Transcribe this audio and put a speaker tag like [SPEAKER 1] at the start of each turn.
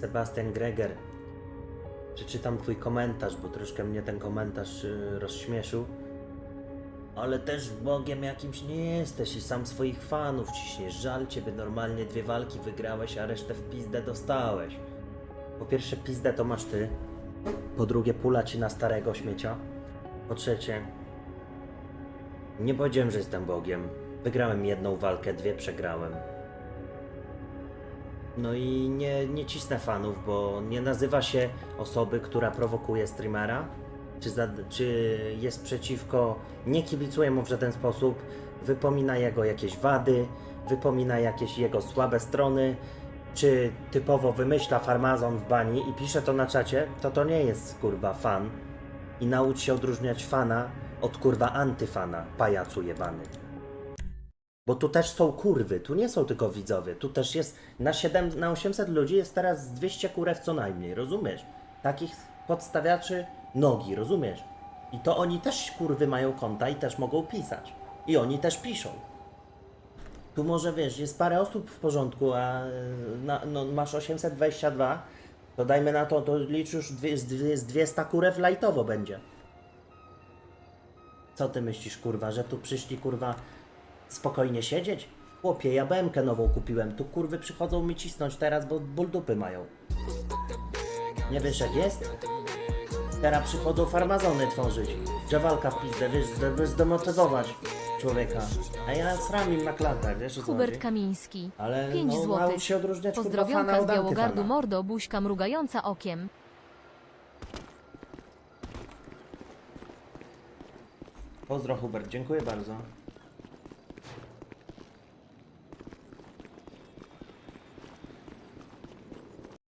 [SPEAKER 1] Sebastian Greger. Przeczytam twój komentarz, bo troszkę mnie ten komentarz y, rozśmieszył. Ale też Bogiem jakimś nie jesteś i sam swoich fanów ciśniesz. Żal ciebie, normalnie dwie walki wygrałeś, a resztę w pizdę dostałeś. Po pierwsze pizdę to masz ty. Po drugie pula ci na starego śmiecia. Po trzecie... Nie powiedziałem, że jestem Bogiem. Wygrałem jedną walkę, dwie przegrałem. No i nie, nie cisnę fanów, bo nie nazywa się osoby, która prowokuje streamera, czy, za, czy jest przeciwko, nie kibicuje mu w żaden sposób, wypomina jego jakieś wady, wypomina jakieś jego słabe strony, czy typowo wymyśla farmazon w bani i pisze to na czacie, to to nie jest kurwa fan. I naucz się odróżniać fana od kurwa antyfana, pajacu jebany. Bo tu też są kurwy, tu nie są tylko widzowie, tu też jest na, 7, na 800 ludzi jest teraz z 200 kurew co najmniej, rozumiesz? Takich podstawiaczy nogi, rozumiesz? I to oni też kurwy mają konta i też mogą pisać. I oni też piszą. Tu może wiesz, jest parę osób w porządku, a e, na, no, masz 822, to dajmy na to, to licz już dwie, z 200 kurew lajtowo będzie. Co ty myślisz, kurwa, że tu przyszli, kurwa, spokojnie siedzieć? Chłopie, ja BMK nową kupiłem, tu kurwy przychodzą mi cisnąć teraz, bo ból dupy mają. Nie wiesz jak jest? Teraz przychodzą farmazony tworzyć. Drzewalka w pizdę, wiesz, żeby zdemotywować człowieka. A ja sram im na klatach, wiesz o co
[SPEAKER 2] Hubert
[SPEAKER 1] chodzi?
[SPEAKER 2] Kamiński.
[SPEAKER 1] Ale
[SPEAKER 2] 5
[SPEAKER 1] no, naucz się odróżniać kurwa fana
[SPEAKER 2] Pozdrowionka z
[SPEAKER 1] od
[SPEAKER 2] Białogardu
[SPEAKER 1] antyfana.
[SPEAKER 2] Mordo, buźka mrugająca okiem.
[SPEAKER 1] Pozdro Hubert, dziękuję bardzo.